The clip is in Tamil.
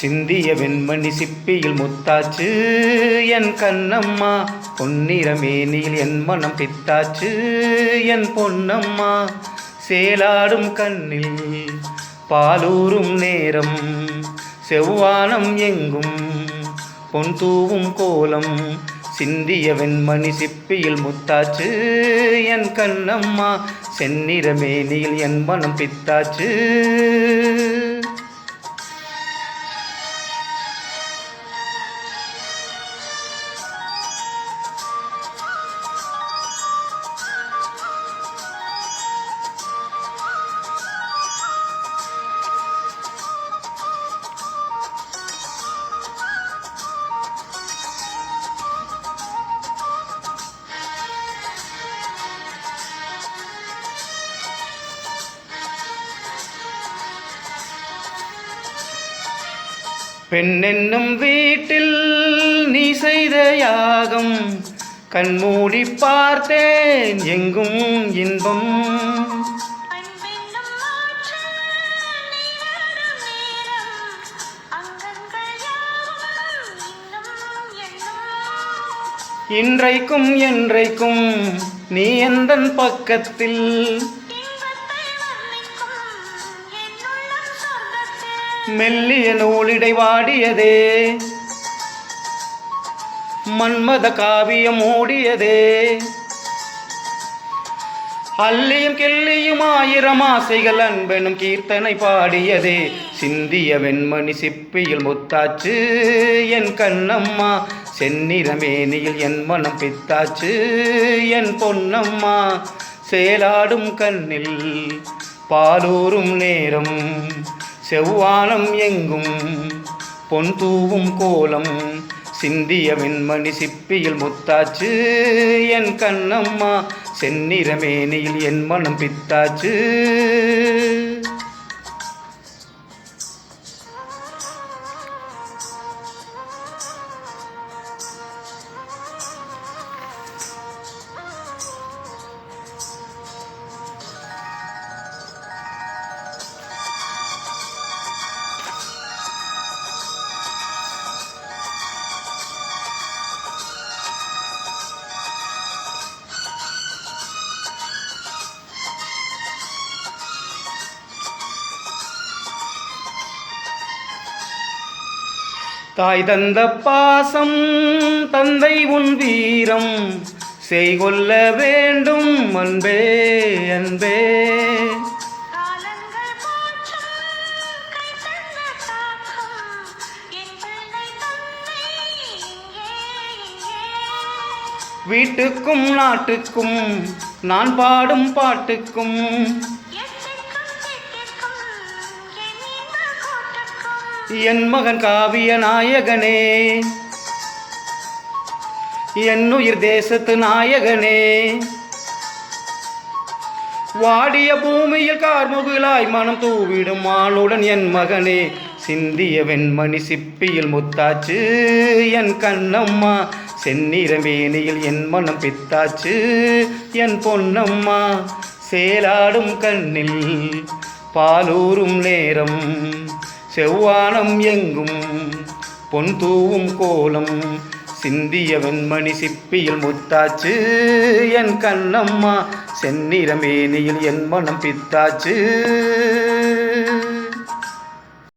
சிந்திய வெண்மணி சிப்பியில் முத்தாச்சு என் கண்ணம்மா பொன்னிறமேனியில் என் மனம் பித்தாச்சு என் பொன்னம்மா சேலாடும் கண்ணில் பாலூரும் நேரம் செவ்வானம் எங்கும் பொன் தூவும் கோலம் சிந்திய வெண்மணி சிப்பியில் முத்தாச்சு என் கண்ணம்மா செந்நிறமேனியில் என் மனம் பித்தாச்சு. பெண்ணென்னும் வீட்டில் நீ செய்த யாகம். கண்மூடி பார்த்தேன் எங்கும் இன்பம். இன்றைக்கும் என்றைக்கும் நீ எந்தன் பக்கத்தில் மெல்லிய நூலிடை வாடியதே. மன்மத காவியம் ஓடியதே அல்லியும் கிள்ளியும் ஆயிரம் ஆசைகள் அன்பெனும் கீர்த்தனை பாடியதே. சிந்திய வெண்மணி சிப்பியில் முத்தாச்சு என் கண்ணம்மா. செந்நிறமேனியில் என் மனம் பித்தாச்சு என் பொன்னம்மா. சேலாடும் கண்ணில் பாலூரும் நேரம் செவ்வானம் எங்கும் பொன் தூவும் கோலம் சிந்திய வெண்மணி சிப்பியில் முத்தாச்சு என் கண்ணம்மா செந்நிறமேனியில் என் மனம் பித்தாச்சு. தாய் தந்த பாசம் தந்தை உன் வீரம். செய்கொள்ள வேண்டும் அன்பே அன்பே. வீட்டுக்கும் நாட்டுக்கும் நான் பாடும் பாட்டுக்கும். என் மகன் காவிய நாயகனே. என் உயிர் தேசத்து நாயகனே. வாடிய பூமியில் கார்முகிலாய் மனம் தூவிடும் மானுடன் என் மகனே. சிந்திய வெண்மணி சிப்பியில் முத்தாச்சு என் கண்ணம்மா. செந்நிறமேனியில் என் மனம் பித்தாச்சு என் பொன்னம்மா. சேலாடும் கண்ணில் பாலூரும் நேரம் செவ்வானம் எங்கும் பொன் தூவும் கோலம். சிந்திய வெண்மணி சிப்பியில் முத்தாச்சு என் கண்ணம்மா செந்நிறமேனியில் என் மனம் பித்தாச்சு.